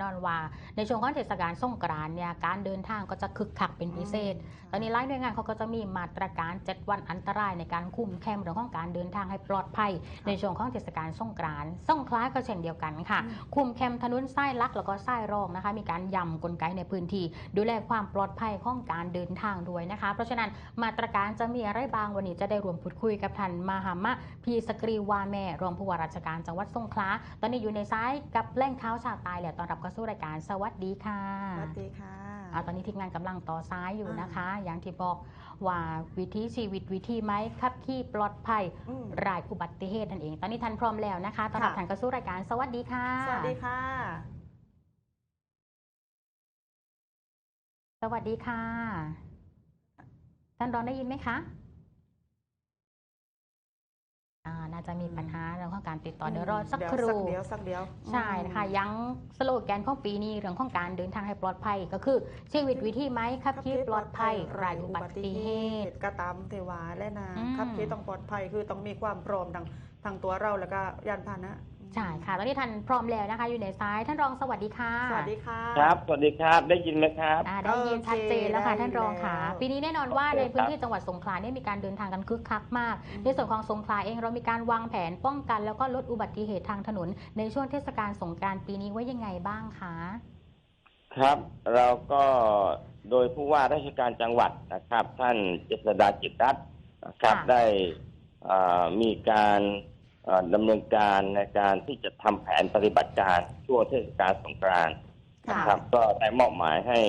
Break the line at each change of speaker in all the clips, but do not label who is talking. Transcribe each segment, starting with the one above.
น่นอนว่า ในช่วงของเทศกาลสงกรานต์เนี่ยการเดินทางก็จะคึกคักเป็นพิเศษ ตอนนี้หลายหน่วยงานเขาก็จะมีมาตรการ7วันอันตรายในการคุมเข้มเรื่องของการเดินทางให้ปลอดภัย ในช่วงของเทศกาลสงกรานต์สงขลาก็เช่นเดียวกันค่ะ
อืม
คุมเข้มถนนไส้ลักแล้วก็ไส้รองนะคะ มีการย้ำกลไกในพื้นที่ ดูแลความปลอดภัยของการเดินทางด้วยนะคะ เพราะฉะนั้นมาตรการจะมีอะไรบ้างวันนี้จะได้รวมพูดคุยกับท่านมาหามะพีสกรีวาแม่รองผู้ว่าราชการจังหวัดสงขลาตอนนี้อยู่ในซ้ายกับแหล่งข่าวชาติตายแหละตอนรับเข้าสู่รายการสวัสดีค่ะ
สวัสดีค่ะ
อ่าตอนนี้ทีมงานกำลังต่อซ้ายอยู่นะคะ อย่างที่บอกว่าวิถีชีวิตวิธีไหมขับขี่ปลอดภัย
อืม
รายอุบัติเหตุนั่นเอง ตอนนี้ทันพร้อมแล้วนะคะตอนรับ
ค่ะ
ท่านเข้าสู่รายการสวัสดีค่ะ
สวัสดีค่ะ
สวัสดีค่ะ ท่านรองได้ยินไหมคะ อ่าน่าจะมีปัญหาเรื่องของการติดต่อเดี๋ยวรอสักค
เดี๋ยว
รู่
สักเดียวสักเดียว
ใช่นะคะยังสโลแกนของปีนี้เรื่องของการเดินทางให้ปลอดภัยก็คือชีวิตวิธีไหมขับขี่ปลอดภัยรายอุบัติเหตุ
ก็ตามเทวาและนะ
อืม
ขับขี่ต้องปลอดภัยคือต้องมีความพร้อมทางทางตัวเราแล้วก็ยานพาหนะ
ใช่ค่ะ ตอนนี้ท่านพร้อมแล้วนะคะ อยู่ในซ้ายท่านรองสวัสดีค่ะ
สวัสดีค่ะ
ครับ สวัสดีครับ ได้ยินไหมครับ
อ่าได้ยินชัดเจนแล้วค่ะ
โอเค
ท่านรองค่ะ
ได้แล้ว
ปีนี้แน่นอนว่า
โอเค
ในพื้นที่จังหวัดสงขลาเนี่ยมีการเดินทางกันคึกคักมาก
อืม
ในส่วนของสงขลาเองเรามีการวางแผนป้องกันแล้วก็ลดอุบัติเหตุทางถนน ในช่วงเทศกาลสงกรานต์ปีนี้ไว้ยังไงบ้างคะ
ครับ เราก็โดยผู้ว่าราชการจังหวัดนะครับ ท่านเจษดาจิตรัตน์นะครับ
ค่ะ
ได้เอ่อมีการเอ่อ ดำเนินการในการที่จะทำแผนปฏิบัติการช่วงเทศกาลสงกรานต์
ค่ะ
นะครับ ก็ได้มอบหมายให้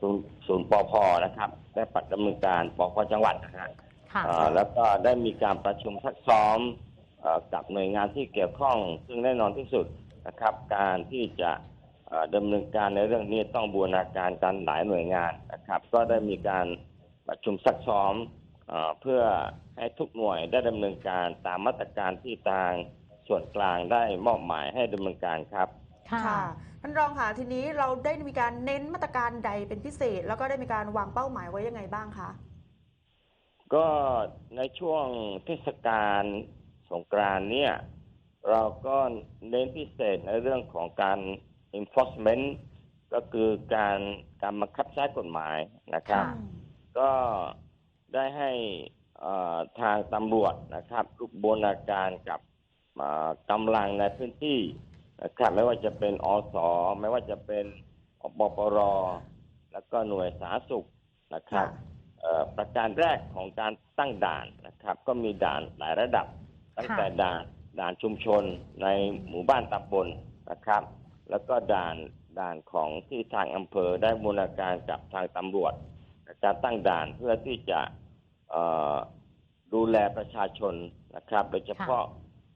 ศูนย์ศูนย์ปพนะครับได้ปัดดำเนินการปพจังหวัดนะฮะ
ค่ะ
เอ่อแล้วก็ได้มีการประชุมซักซ้อมเอ่อกับหน่วยงานที่เกี่ยวข้อง ซึ่งแน่นอนที่สุดนะครับ การที่จะเอ่อดำเนินการในเรื่องนี้ต้องบูรณาการกันหลายหน่วยงานนะครับ ก็ได้มีการประชุมซักซ้อมเอ่อเพื่อ ให้ทุกหน่วยได้ดำเนินการตามมาตรการที่ทางส่วนกลางได้มอบหมายให้ดำเนินการครับ
ค่ะ
ค่ะ ท่านรองค่ะ ทีนี้เราได้มีการเน้นมาตรการใดเป็นพิเศษ แล้วก็ได้มีการวางเป้าหมายไว้ยังไงบ้างคะ
ก็ในช่วงเทศกาลสงกรานต์เนี่ย เราก็เน้นพิเศษในเรื่องของการ enforcement ก็คือการการบังคับใช้กฎหมายนะครับ
ค่ะ
ก็ได้ให้เอ่อ ทางตำรวจนะครับรูปบูรณาการกับเอ่อกำลังในพื้นที่นะครับไม่ว่าจะเป็นอสไม่ว่าจะเป็นปปรแล้วก็หน่วยสาธารณสุขนะครับเอ่อประการแรกของการตั้งด่านนะครับ ก็มีด่านหลายระดับ ตั้งแต่ด่านด่านชุมชนในหมู่บ้านตำบลนะครับ แล้วก็ด่านด่านของที่ทางอำเภอได้บูรณาการกับทางตำรวจการตั้งด่านเพื่อที่จะเอ่อ ดูแลประชาชนนะครับ โดยเฉพาะ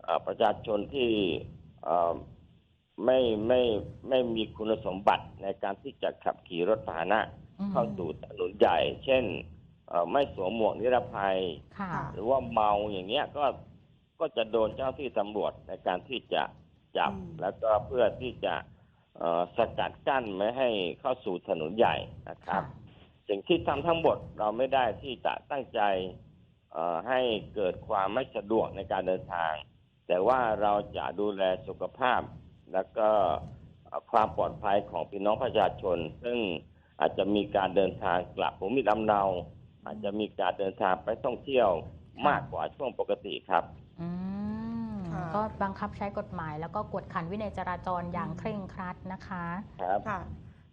เอ่อประชาชนที่เอ่อไม่ไม่ไม่มีคุณสมบัติในการที่จะขับขี่รถพาหนะ
อืม
เข้าสู่ถนนใหญ่ เช่นเอ่อไม่สวมหมวกนิรภัย
ค่ะ
หรือว่าเมาอย่างเงี้ยก็ก็จะโดนเจ้าหน้าที่ตำรวจในการที่จะจับ
อืม
แล้วก็เพื่อที่จะเอ่อสกัดกั้นไม่ให้เข้าสู่ถนนใหญ่นะครับ สิ่งที่ทำทั้งหมดเราไม่ได้ที่จะตั้งใจเอ่อให้เกิดความไม่สะดวกในการเดินทาง แต่ว่าเราจะดูแลสุขภาพ แล้วก็เอ่อความปลอดภัยของพี่น้องประชาชน ซึ่งอาจจะมีการเดินทางกลับภูมิลำเนา อาจจะมีการเดินทางไปท่องเที่ยวมากกว่าช่วงปกติครับ
อืม
ค่ะ
ก็บังคับใช้กฎหมายแล้วก็กวดขันวินัยจราจรอย่างเคร่งครัดนะคะ
ครับ
ค่ะ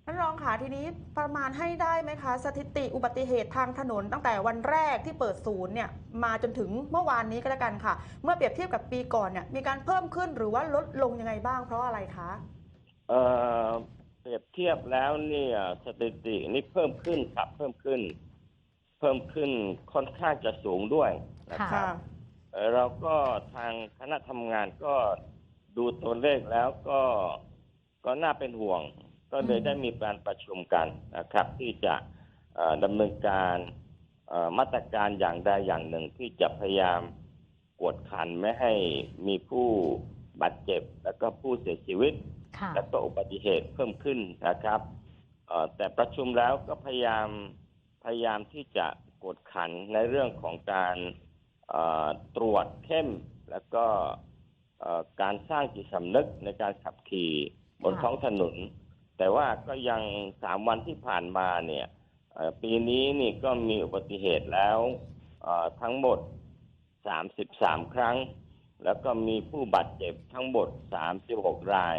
ท่านรองค่ะทีนี้ประมาณให้ได้ไหมคะ สถิติอุบัติเหตุทางถนน ตั้งแต่วันแรกที่เปิดศูนย์เนี่ยมาจนถึงเมื่อวานนี้ก็แล้วกันค่ะ เมื่อเปรียบเทียบกับปีก่อนเนี่ยมีการเพิ่มขึ้นหรือว่าลดลงยังไงบ้างเพราะอะไรคะ
เอ่อเปรียบเทียบแล้วเนี่ยสถิตินี่เพิ่มขึ้นครับเพิ่มขึ้น เพิ่มขึ้นค่อนข้างจะสูงด้วยนะค
ค่ะ
รับเอ่อเราก็ทางคณะทำงานก็ดูตัวเลขแล้วก็ก็น่าเป็นห่วง ก็เลย
อืม
ได้มีการประชุมกันนะครับ ที่จะเอ่อดำเนินการเอ่อมาตรการอย่างใดอย่างหนึ่งที่จะพยายามกวดขันไม่ให้มีผู้บาดเจ็บ แล้วก็ผู้เสียชีวิต
ค่ะ
และก็อุบัติเหตุเพิ่มขึ้นนะครับเอ่อแต่ประชุมแล้วก็พยายามพยายามที่จะกดขันในเรื่องของการเอ่อตรวจเข้ม แล้วก็เอ่อการสร้างจิตสำนึกในการขับขี่บน
ค่ะ
ท้องถนน แต่ว่าก็ยังสามวันที่ผ่านมาเนี่ยปีนี้นี่ก็มีอุบัติเหตุแล้วทั้งหมด 33 ครั้ง แล้วก็มีผู้บาดเจ็บทั้งหมด 36 ราย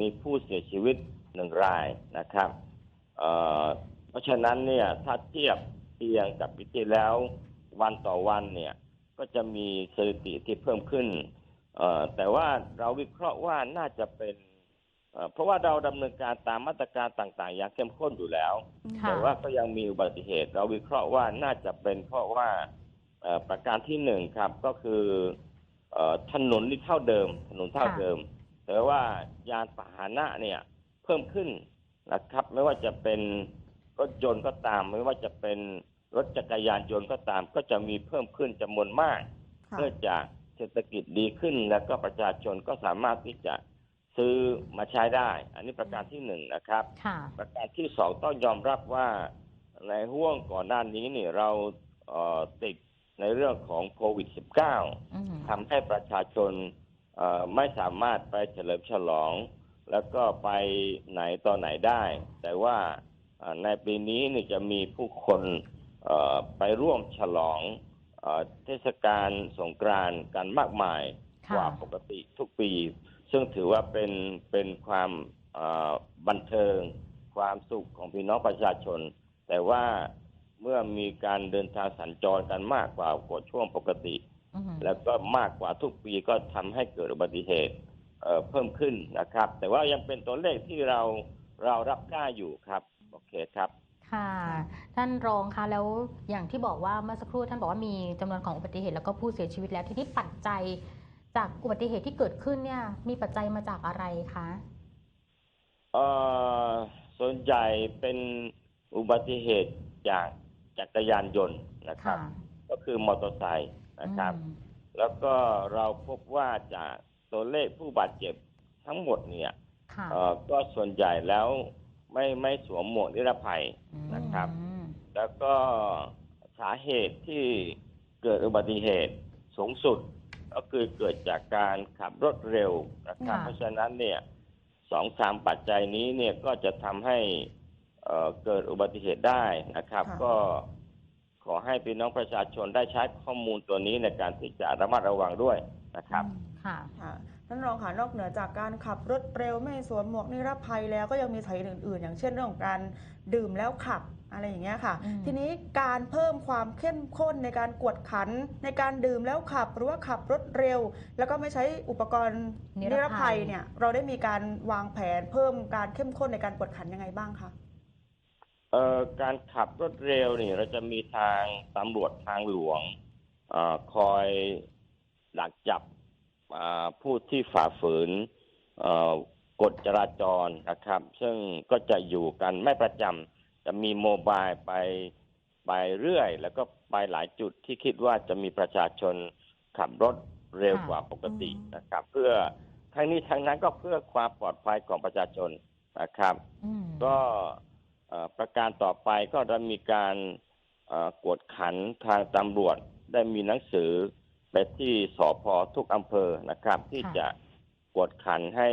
มีผู้เสียชีวิตหนึ่งรายนะครับเพราะฉะนั้นเนี่ยถ้าเทียบเทียงกับปีที่แล้ววันต่อวันเนี่ยก็จะมีสถิติที่เพิ่มขึ้น แต่ว่าเราวิเคราะห์ว่าน่าจะเป็น เอ่อเพราะว่าเราดำเนินการตามมาตรการต่างๆ อย่างเข้มข้นอยู่แล้ว
ค่ะ
แต่ว่าก็ยังมีอุบัติเหตุ เราวิเคราะห์ว่าน่าจะเป็นเพราะว่าเอ่อประการที่หนึ่งครับก็คือเอ่อถนนนี่เท่าเดิม ถนนเท่า
ค่ะ
เดิม แต่ว่ายานพาหนะเนี่ยเพิ่มขึ้นนะครับ ไม่ว่าจะเป็นรถยนต์ก็ตาม ไม่ว่าจะเป็นรถจักรยานยนต์ก็ตาม ก็จะมีเพิ่มขึ้นจำนวนมาก
ค่ะ
เนื่องจากเศรษฐกิจดีขึ้นแล้วก็ประชาชนก็สามารถที่จะ ซื้อมาใช้ได้ อันนี้ประการที่หนึ่งนะครับ
ค่ะ
ประการที่สองต้องยอมรับว่าในห่วงก่อนหน้านี้เนี่ยเราเอ่อติดในเรื่องของโควิด -19
อืม
ทำให้ประชาชนเอ่อไม่สามารถไปเฉลิมฉลอง แล้วก็ไปไหนต่อไหนได้ แต่ว่าเอ่อในปีนี้นี่จะมีผู้คนเอ่อไปร่วมฉลองเอ่อเทศกาลสงกรานต์กันมากมาย
ค่ะ
กว่าปกติทุกปี ซึ่งถือว่าเป็นเป็นความเอ่อบันเทิง ความสุขของพี่น้องประชาชน แต่ว่าเมื่อมีการเดินทางสัญจรกันมากกว่ากว่าช่วงปกติ
อืม
แล้วก็มากกว่าทุกปีก็ทำให้เกิดอุบัติเหตุเอ่อเพิ่มขึ้นนะครับ แต่ว่ายังเป็นตัวเลขที่เราเรารับได้อยู่ครับโอเคครับ
ค่ะท่านรองคะแล้วอย่างที่บอกว่าเมื่อสักครู่ท่านบอกว่ามีจำนวนของอุบัติเหตุแล้วก็ผู้เสียชีวิตแล้วทีนี้ปัจจัย จากอุบัติเหตุที่เกิดขึ้นเนี่ย มีปัจจัยมาจากอะไรคะ
เอ่อส่วนใหญ่เป็นอุบัติเหตุจากจักรยานยนต์นะครับ
ค่ะ
ก็คือมอเตอร์ไซค์นะครับ
อืม
แล้วก็เราพบว่าจากตัวเลขผู้บาดเจ็บทั้งหมดเนี่ย
ค่ะ
เอ่อก็ส่วนใหญ่แล้วไม่ไม่สวมหมวกนิรภัยนะครับ
อืม
แล้วก็สาเหตุที่เกิดอุบัติเหตุสูงสุด ก็คือเกิดจากการขับรถเร็วนะครับ
ค่ะ
เพราะฉะนั้นเนี่ยสองสามปัจจัยนี้เนี่ยก็จะทำให้เอ่อเกิดอุบัติเหตุได้นะครับ
ค่ะ
ก็ขอให้พี่น้องประชาชนได้ใช้ข้อมูลตัวนี้ในการที่จะระมัดระวังด้วยนะครับ
ค่ะ
ค่ะ ท่านรองค่ะนอกเหนือจากการขับรถเร็วไม่สวมหมวกนิรภัยแล้วก็ยังมีสาเหตุอื่นๆ อย่างเช่นเรื่องของการดื่มแล้วขับอะไรอย่างเงี้ยค่ะ
อืม
ทีนี้การเพิ่มความเข้มข้นในการกวดขัน ในการดื่มแล้วขับ หรือว่าขับรถเร็ว แล้วก็ไม่ใช้อุปกรณ์
นิ
นิ
ร
ร
ภั
ภั
ย
ยเนี่ยเราได้มีการวางแผนเพิ่มการเข้มข้นในการกวดขันยังไงบ้างคะ
เอ่อการขับรถเร็วนี่เราจะมีทางตำรวจทางหลวงเออคอยหลักจับอ่า ผู้ที่ฝ่าฝืนเอ่อกฎจราจรนะครับ ซึ่งก็จะอยู่กันไม่ประจำจะมีโมบายไปไปเรื่อย แล้วก็ไปหลายจุดที่คิดว่าจะมีประชาชนขับรถเร็ว
ค่ะ
กว่าปกติ
อืม
นะครับ เพื่อทั้งนี้ทั้งนั้นก็เพื่อความปลอดภัยของประชาชนนะครับ
อืม
ก็เอ่อประการต่อไปก็ได้มีการเอ่อกวดขันทางตำรวจได้มีหนังสือ ไปที่สพทุกอำเภอนะครับ ที่จะกวดขันให้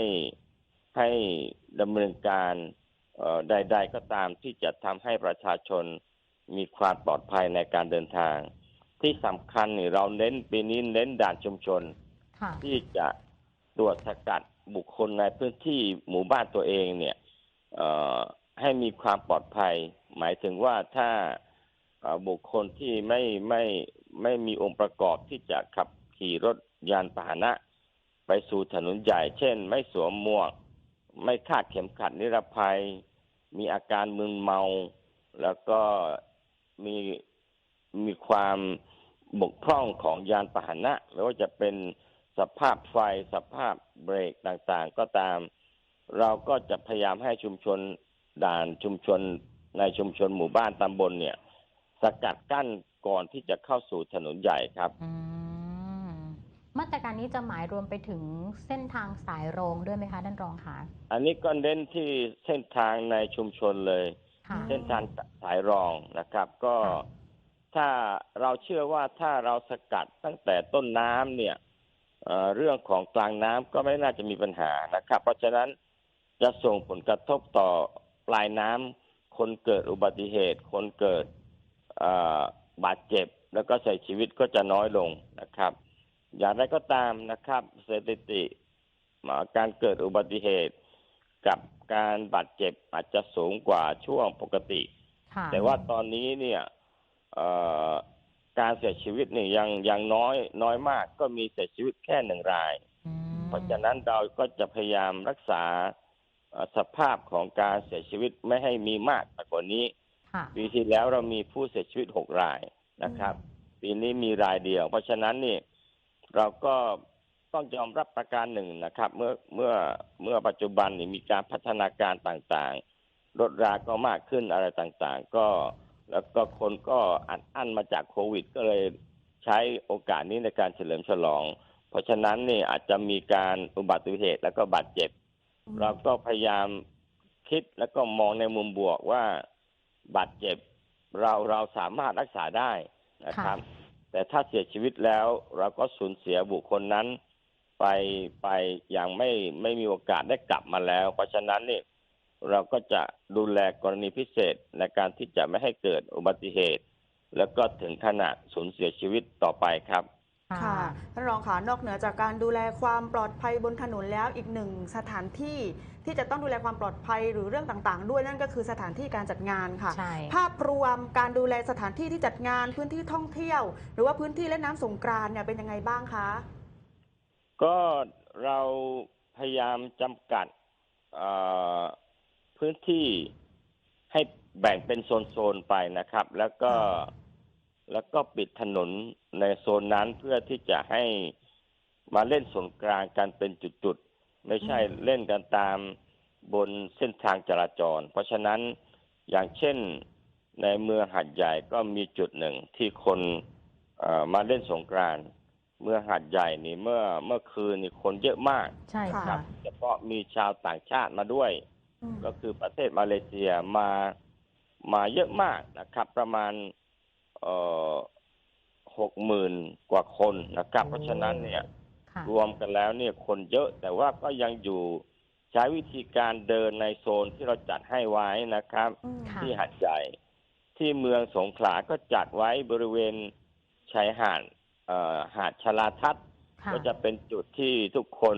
ให้ดำเนินการเอ่อใด ๆ ก็ตามที่จะทำให้ประชาชนมีความปลอดภัยในการเดินทาง ที่สำคัญนี่เราเน้นปีนี้เน้นด่านชุมชน
ค่ะ
ที่จะตรวจสกัดบุคคลในพื้นที่หมู่บ้านตัวเองเนี่ยเอ่อให้มีความปลอดภัย หมายถึงว่าถ้าเอ่อบุคคลที่ไม่ไม่ ไม่มีองค์ประกอบที่จะขับขี่รถยานพาหนะ ไปสู่ถนนใหญ่ เช่น ไม่สวมหมวก ไม่คาดเข็มขัดนิรภัย มีอาการมึนเมา แล้วก็มีมีความบกพร่องของยานพาหนะไม่ว่าจะเป็นสภาพไฟสภาพเบรกต่างๆ ก็ตาม เราก็จะพยายามให้ชุมชนด่านชุมชนในชุมชนหมู่บ้านตำบลเนี่ย สกัดกั้น ก่อนที่จะเข้าสู่ถนนใหญ่ครับ
อืมมาตรการนี้จะหมายรวมไปถึงเส้นทางสายรองด้วยไหมคะท่านรองคะ
อันนี้ก็เน้นที่เส้นทางในชุมชนเลย
ค่ะ
เส้นทางสายรองนะครับ ก็
ค่ะ
ถ้าเราเชื่อว่าถ้าเราสกัดตั้งแต่ต้นน้ำเนี่ยเอ่อเรื่องของกลางน้ำก็ไม่น่าจะมีปัญหานะครับ เพราะฉะนั้นจะส่งผลกระทบต่อปลายน้ำคนเกิดอุบัติเหตุ คนเกิดเอ่อ บาดเจ็บ แล้วก็เสียชีวิตก็จะน้อยลงนะครับ อย่างไรก็ตามนะครับสถิติอ่าการเกิดอุบัติเหตุ กับการบาดเจ็บอาจจะสูงกว่าช่วงปกติ
ค่ะ
แต่ว่าตอนนี้เนี่ยเอ่อการเสียชีวิตเนี่ยยังยังน้อยน้อยมากก็มีเสียชีวิตแค่หนึ่งราย
อืม
เพราะฉะนั้นเราก็จะพยายามรักษาเอ่อสภาพของการเสียชีวิตไม่ให้มีมากไปกว่านี้
ค่ะ
ปีที่แล้วเรามีผู้เสียชีวิตหกรายนะครับ ปีนี้มีรายเดียว เพราะฉะนั้นนี่เราก็ต้องยอมรับประการหนึ่งนะครับ เมื่อเมื่อเมื่อปัจจุบันนี่มีการพัฒนาการต่างๆรถราก็มากขึ้นอะไรต่างๆ ก็แล้วก็คนก็อัดอั้นมาจากโควิด ก็เลยใช้โอกาสนี้ในการเฉลิมฉลอง เพราะฉะนั้นนี่อาจจะมีการอุบัติเหตุแล้วก็บาดเจ็บ เราก็พยายามคิดแล้วก็มองในมุมบวกว่า บาดเจ็บเราเราสามารถรักษาได้นะครับ แต่ถ้าเสียชีวิตแล้วเราก็สูญเสียบุคคลนั้น ไปไปอย่างไม่ไม่มีโอกาสได้กลับมาแล้ว เพราะฉะนั้นนี่เราก็จะดูแลกรณีพิเศษในการที่จะไม่ให้เกิดอุบัติเหตุ แล้วก็ถึงขนาดสูญเสียชีวิตต่อไปครับ
ค่ะ ท่านรองค่ะ นอกเหนือจากการดูแลความปลอดภัยบนถนนแล้วอีกหนึ่งสถานที่ที่จะต้องดูแลความปลอดภัยหรือเรื่องต่างๆ ด้วยนั่นก็คือสถานที่การจัดงานค่ะ
ใช่
ภาพรวมการดูแลสถานที่ที่จัดงานพื้นที่ท่องเที่ยว หรือว่าพื้นที่เล่นน้ำสงกรานต์เนี่ยเป็นยังไงบ้างคะ
ก็เราพยายามจำกัดเอ่อพื้นที่ให้แบ่งเป็นโซน ๆ ไปนะครับ แล้วก็ แล้วก็ปิดถนนในโซนนั้นเพื่อที่จะให้มาเล่นสงกรานต์กันเป็นจุดๆ ไม่ใช่
อืม
เล่นกันตามบนเส้นทางจราจร เพราะฉะนั้นอย่างเช่นในเมืองหัดใหญ่ก็มีจุดหนึ่งที่คนเอ่อมาเล่นสงกรานต์เมื่อหัดใหญ่นี่เมื่อเมื่อคืนนี่คนเยอะมาก
ใช่
ค่ะ
ค่ะ
เฉพาะมีชาวต่างชาติมาด้วย
อืม
ก็คือประเทศมาเลเซียมามาเยอะมากนะครับ ประมาณเอ่อ หกหมื่นกว่าคนนะครับ
โอ้
เพราะฉะนั้นเนี่ย
ค่ะ
รวมกันแล้วเนี่ยคนเยอะแต่ว่าก็ยังอยู่ใช้วิธีการเดินในโซนที่เราจัดให้ไว้นะครับ
อืม
ค่ะ
ที่หัดใหญ่ที่เมืองสงขลาก็จัดไว้บริเวณชายหาดเอ่อหาดชลาทัศน์
ค่ะ
ก็จะเป็นจุดที่ทุกคน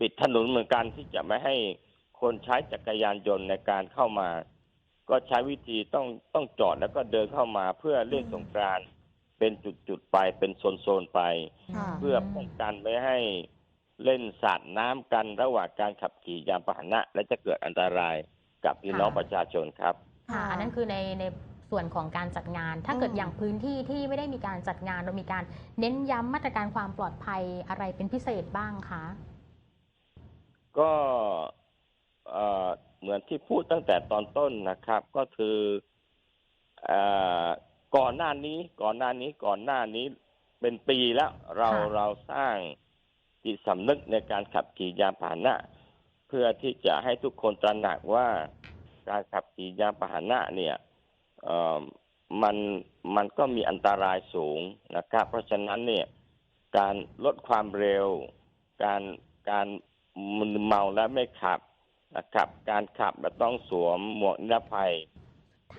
ปิดถนนเหมือนกันที่จะไม่ให้คนใช้จักรยานยนต์ในการเข้ามา ก็ใช้วิธีต้องต้องจอดแล้วก็เดินเข้ามาเพื่อเล่นสงกรานต์เป็นจุดๆไปเป็นโซนๆไป
ค่ะ
เพื่อป้องกันไม่ให้เล่นสาดน้ำกันระหว่างการขับขี่ยานพาหนะ และจะเกิดอันตรายกับพี่น้องประชาชนครับ
ค่ะ อันนั้นคือในในส่วนของการจัดงาน ถ้าเกิด
อืม
อย่างพื้นที่ที่ไม่ได้มีการจัดงานเรามีการเน้นย้ำมาตรการความปลอดภัยอะไรเป็นพิเศษบ้างคะ
ก็เอ่อ เหมือนที่พูดตั้งแต่ตอนต้นนะครับ ก็คือเอ่อก่อนหน้านี้ก่อนหน้านี้ก่อนหน้านี้เป็นปีแล้วเรา
ค่ะ
เราสร้างจิตสำนึกในการขับขี่ยานพาหนะ เพื่อที่จะให้ทุกคนตระหนักว่าการขับขี่ยานพาหนะเนี่ยเอ่อมันมันก็มีอันตรายสูงนะครับ เพราะฉะนั้นเนี่ยการลดความเร็ว การการมึนเมาและไม่ขับ นะครับ การขับและต้องสวมหมวกนิรภัย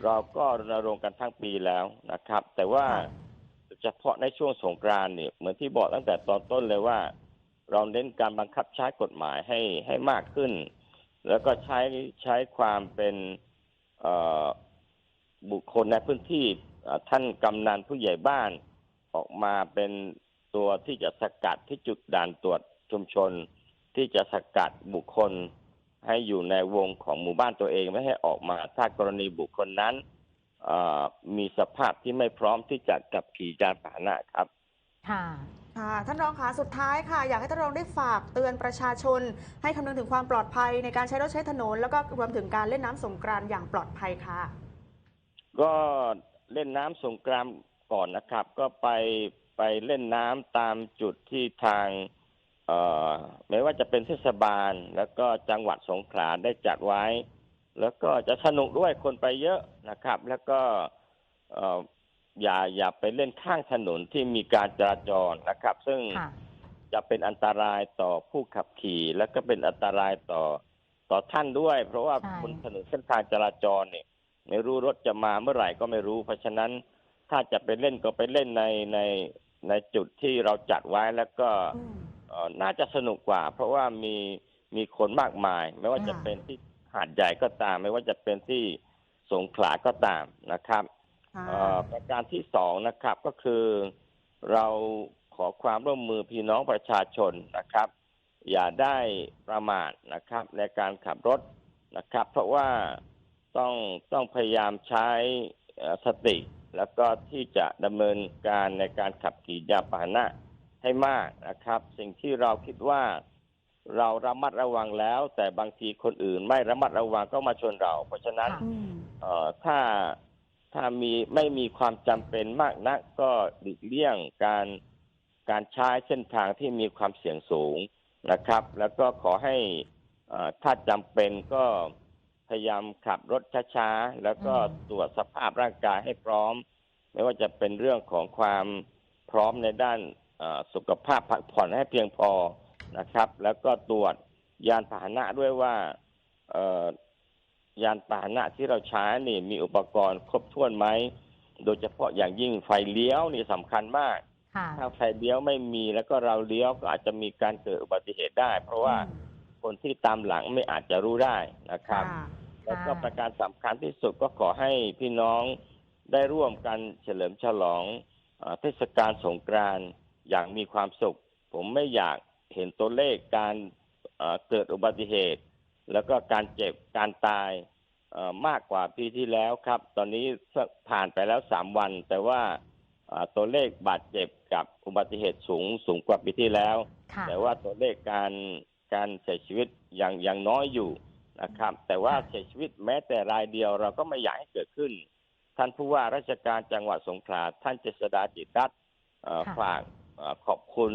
เราก็รณรงค์กันทั้งปีแล้วนะครับ แต่ว่า
ค่ะ
เฉพาะในช่วงสงกรานต์เนี่ยเหมือนที่บอกตั้งแต่ตอนต้นเลยว่า เราเน้นการบังคับใช้กฎหมายให้ให้มากขึ้น แล้วก็ใช้ใช้ความเป็นเอ่อบุคคลในพื้นที่เอ่อท่านกำนันผู้ใหญ่บ้านออกมาเป็นตัวที่จะสกัดที่จุดด่านตรวจชุมชน ที่จะสกัดบุคคล ให้อยู่ในวงของหมู่บ้านตัวเองไม่ให้ออกมา ถ้ากรณีบุคคลนั้นเอ่อมีสภาพที่ไม่พร้อมที่จะขับขี่ยานพาหนะครับ
ค่ะ
ค่ะท่านรองคะสุดท้ายค่ะ อยากให้ท่านรองได้ฝากเตือนประชาชน ให้คำนึงถึงความปลอดภัยในการใช้รถใช้ถนน แล้วก็รวมถึงการเล่นน้ำสงกรานต์อย่างปลอดภัยค่ะ
ก็เล่นน้ำสงกรานต์ก่อนนะครับ ก็ไปไปเล่นน้ำตามจุดที่ทางเอ่อ ไม่ว่าจะเป็นเทศบาลแล้วก็จังหวัดสงขลาได้จัดไว้ แล้วก็จะสนุกด้วยคนไปเยอะนะครับ แล้วก็เอ่ออย่าอย่าไปเล่นข้างถนนที่มีการจราจรนะครับ ซึ่ง
ค่ะ
จะเป็นอันตรายต่อผู้ขับขี่ และก็เป็นอันตรายต่อต่อท่านด้วย เพราะว่า
ใช่
บนถนนเส้นทางจราจรเนี่ยไม่รู้รถจะมาเมื่อไหร่ก็ไม่รู้ เพราะฉะนั้นถ้าจะไปเล่นก็ไปเล่นในในในจุดที่เราจัดไว้แล้วก็
อืม
เอ่อ น่าจะสนุกกว่า เพราะว่ามีมีคนมากมาย ไม่ว่าจะ
ค่ะ
เป็นที่หาดใหญ่ก็ตาม ไม่ว่าจะเป็นที่สงขลาก็ตามนะครับ
ค่ะ
เอ่อประการที่สองนะครับก็คือเราขอความร่วมมือพี่น้องประชาชนนะครับ อย่าได้ประมาทนะครับ ในการขับรถนะครับ เพราะว่าต้องต้องพยายามใช้เอ่อสติ แล้วก็ที่จะดำเนินการในการขับขี่ยานพาหนะ ให้มากนะครับ สิ่งที่เราคิดว่าเราระมัดระวังแล้ว แต่บางทีคนอื่นไม่ระมัดระวังก็มาชนเรา เพราะฉะนั้น
ค่ะ
อืม
เอ่อถ้าถ้ามีไม่มีความจำเป็นมากนักก็หลีกเลี่ยงการการใช้เส้นทางที่มีความเสี่ยงสูงนะครับ แล้วก็ขอให้เอ่อถ้าจำเป็นก็พยายามขับรถช้าๆ แล้วก็
อืม
ตรวจสภาพร่างกายให้พร้อม ไม่ว่าจะเป็นเรื่องของความพร้อมในด้านเอ่อ สุขภาพพักผ่อนให้เพียงพอนะครับ แล้วก็ตรวจยานพาหนะด้วยว่าเอ่อยานพาหนะที่เราใช้นี่มีอุปกรณ์ครบถ้วนไหม โดยเฉพาะอย่างยิ่งไฟเลี้ยวนี่สำคัญมาก
ค่ะ
ถ้าไฟเลี้ยวไม่มีแล้วก็เราเลี้ยวก็อาจจะมีการเกิดอุบัติเหตุได้ เพราะว่าคนที่ตามหลังไม่อาจจะรู้ได้นะครับ
ค่ะ
แล้วก็ประการสำคัญที่สุดก็ขอให้พี่น้องได้ร่วมกันเฉลิมฉลองเอ่อเทศกาลสงกรานต์ อย่างมีความสุข ผมไม่อยากเห็นตัวเลขการเอ่อเกิดอุบัติเหตุ แล้วก็การเจ็บการตายเอ่อมากกว่าปีที่แล้วครับ ตอนนี้ผ่านไปแล้วสามวัน แต่ว่าเอ่อตัวเลขบาดเจ็บกับอุบัติเหตุสูงสูงกว่าปีที่แล้ว
ค่ะ
แต่ว่าตัวเลขการการเสียชีวิตยังยังน้อยอยู่นะครับ แต่ว่า
ค่ะ
เสียชีวิตแม้แต่รายเดียวเราก็ไม่อยากให้เกิดขึ้น ท่านผู้ว่าราชการจังหวัดสงขลาท่านเจษดาจิตรัตน์เอ่อ
ค่ะ
ฝากเอ่อ ขอบคุณ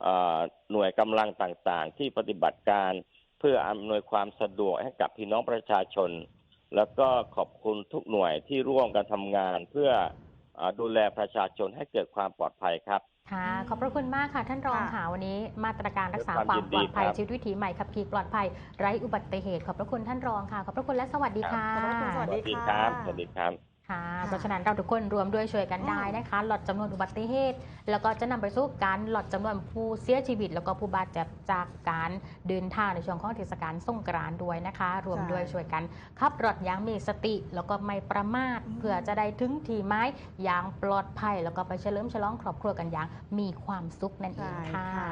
เอ่อหน่วยกำลังต่างๆ ที่ปฏิบัติการเพื่ออำนวยความสะดวกให้กับพี่น้องประชาชน แล้วก็ขอบคุณทุกหน่วยที่ร่วมกันทำงาน เพื่อเอ่อดูแลประชาชนให้เกิดความปลอดภัยครับ
ค่ะ ขอบพระคุณมากค่ะ ท่านรอง
ค่ะ
ค่ะวันนี้มาตรการรักษา
ด้วยความ
ความปลอดภัย
ยินดีครับ
ชีวิตวิถีใหม่ขับขี่ปลอดภัยไร้อุบัติเหตุ ขอบพระคุณท่านรองค่ะ ขอบพระคุณและสวัสดีค่ะ
ขอบพระคุณสวัสดี
ครับ
ค่ะ
สวัสดีครับ
ค่ะ
ค่ะ
เพราะฉะนั้นเราทุกคนรวมด้วยช่วยกัน
อืม
ได้นะคะลดจำนวนอุบัติเหตุ แล้วก็จะนำไปสู่การลดจำนวนผู้เสียชีวิต แล้วก็ผู้บาดเจ็บจากการเดินทางในช่วงของเทศกาลสงกรานต์ด้วยนะคะ รวมด้วยช่วยกันขับรถอย่างมีสติ แล้วก็ไม่ประมาท
อืม
เพื่อจะได้ถึงที่ไม้อย่างปลอดภัย แล้วก็ไปเฉลิมฉลองครอบครัวกันอย่างมีความสุขนั่นเอง
ใช่
ค่ะ
ค่ะ